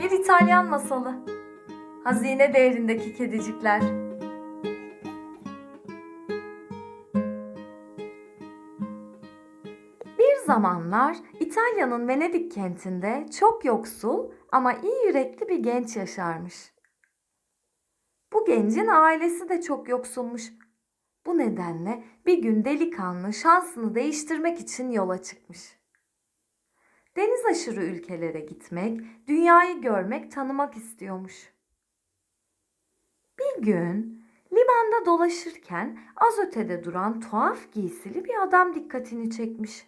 Bir İtalyan masalı. Hazine değerindeki kedicikler. Bir zamanlar İtalya'nın Venedik kentinde çok yoksul ama iyi yürekli bir genç yaşarmış. Bu gencin ailesi de çok yoksulmuş. Bu nedenle bir gün delikanlı şansını değiştirmek için yola çıkmış. Deniz aşırı ülkelere gitmek, dünyayı görmek, tanımak istiyormuş. Bir gün limanda dolaşırken az ötede duran tuhaf giysili bir adam dikkatini çekmiş.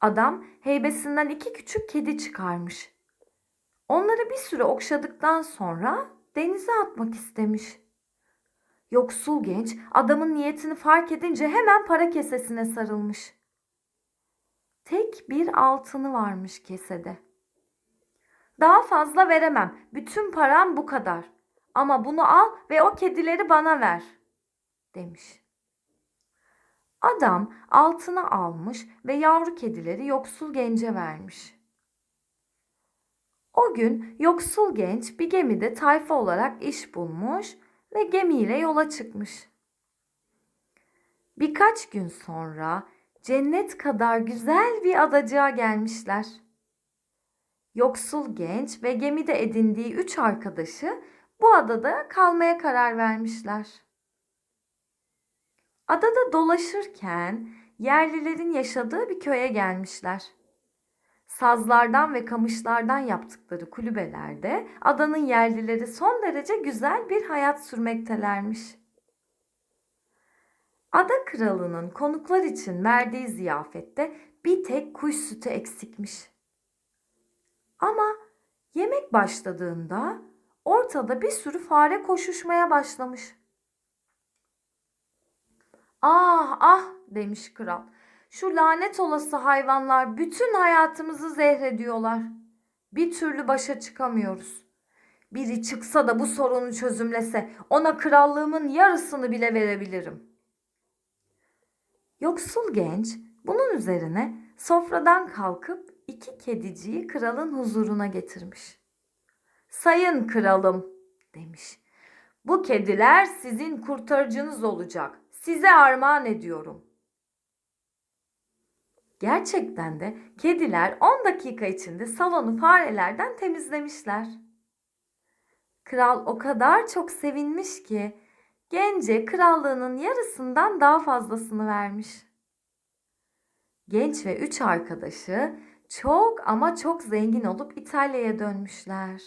Adam heybesinden iki küçük kedi çıkarmış. Onları bir süre okşadıktan sonra denize atmak istemiş. Yoksul genç adamın niyetini fark edince hemen para kesesine sarılmış. Tek bir altını varmış kesede. Daha fazla veremem. Bütün param bu kadar. Ama bunu al ve o kedileri bana ver." demiş. Adam altını almış ve yavru kedileri yoksul gence vermiş. O gün yoksul genç bir gemide tayfa olarak iş bulmuş ve gemiyle yola çıkmış. Birkaç gün sonra cennet kadar güzel bir adacığa gelmişler. Yoksul genç ve gemide edindiği üç arkadaşı bu adada kalmaya karar vermişler. Adada dolaşırken yerlilerin yaşadığı bir köye gelmişler. Sazlardan ve kamışlardan yaptıkları kulübelerde adanın yerlileri son derece güzel bir hayat sürmektelermiş. Ada kralının konuklar için verdiği ziyafette bir tek kuş sütü eksikmiş. Ama yemek başladığında ortada bir sürü fare koşuşmaya başlamış. Ah ah demiş kral. Şu lanet olası hayvanlar bütün hayatımızı zehrediyorlar. Bir türlü başa çıkamıyoruz. Biri çıksa da bu sorunu çözümlese ona krallığımın yarısını bile verebilirim. Yoksul genç bunun üzerine sofradan kalkıp iki kediciyi kralın huzuruna getirmiş. Sayın kralım demiş. Bu kediler sizin kurtarıcınız olacak. Size armağan ediyorum. Gerçekten de kediler 10 dakika içinde salonu farelerden temizlemişler. Kral o kadar çok sevinmiş ki gence krallığının yarısından daha fazlasını vermiş. Genç ve üç arkadaşı çok ama çok zengin olup İtalya'ya dönmüşler.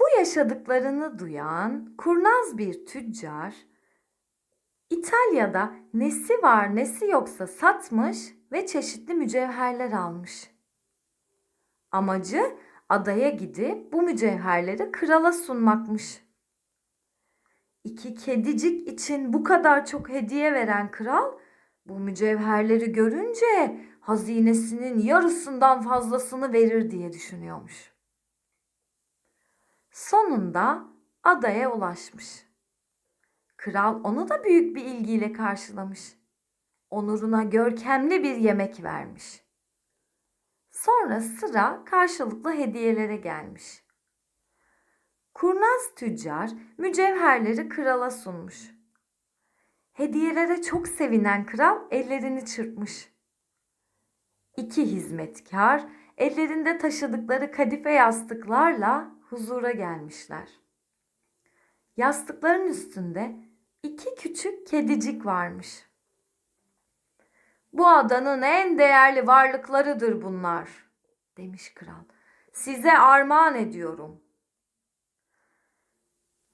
Bu yaşadıklarını duyan kurnaz bir tüccar İtalya'da nesi var nesi yoksa satmış ve çeşitli mücevherler almış. Amacı adaya gidip bu mücevherleri krala sunmakmış. İki kedicik için bu kadar çok hediye veren kral bu mücevherleri görünce hazinesinin yarısından fazlasını verir diye düşünüyormuş. Sonunda adaya ulaşmış. Kral onu da büyük bir ilgiyle karşılamış. Onuruna görkemli bir yemek vermiş. Sonra sıra karşılıklı hediyelere gelmiş. Kurnaz tüccar mücevherleri krala sunmuş. Hediyelere çok sevinen kral ellerini çırpmış. İki hizmetkar ellerinde taşıdıkları kadife yastıklarla huzura gelmişler. Yastıkların üstünde iki küçük kedicik varmış. Bu adanın en değerli varlıklarıdır bunlar, demiş kral. Size armağan ediyorum.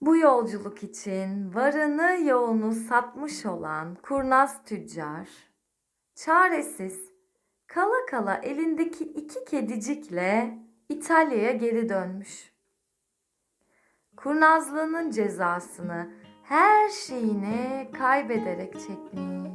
Bu yolculuk için varını yoğunu satmış olan kurnaz tüccar, çaresiz, kala kala elindeki iki kedicikle İtalya'ya geri dönmüş. Kurnazlığının cezasını her şeyini kaybederek çekmiş.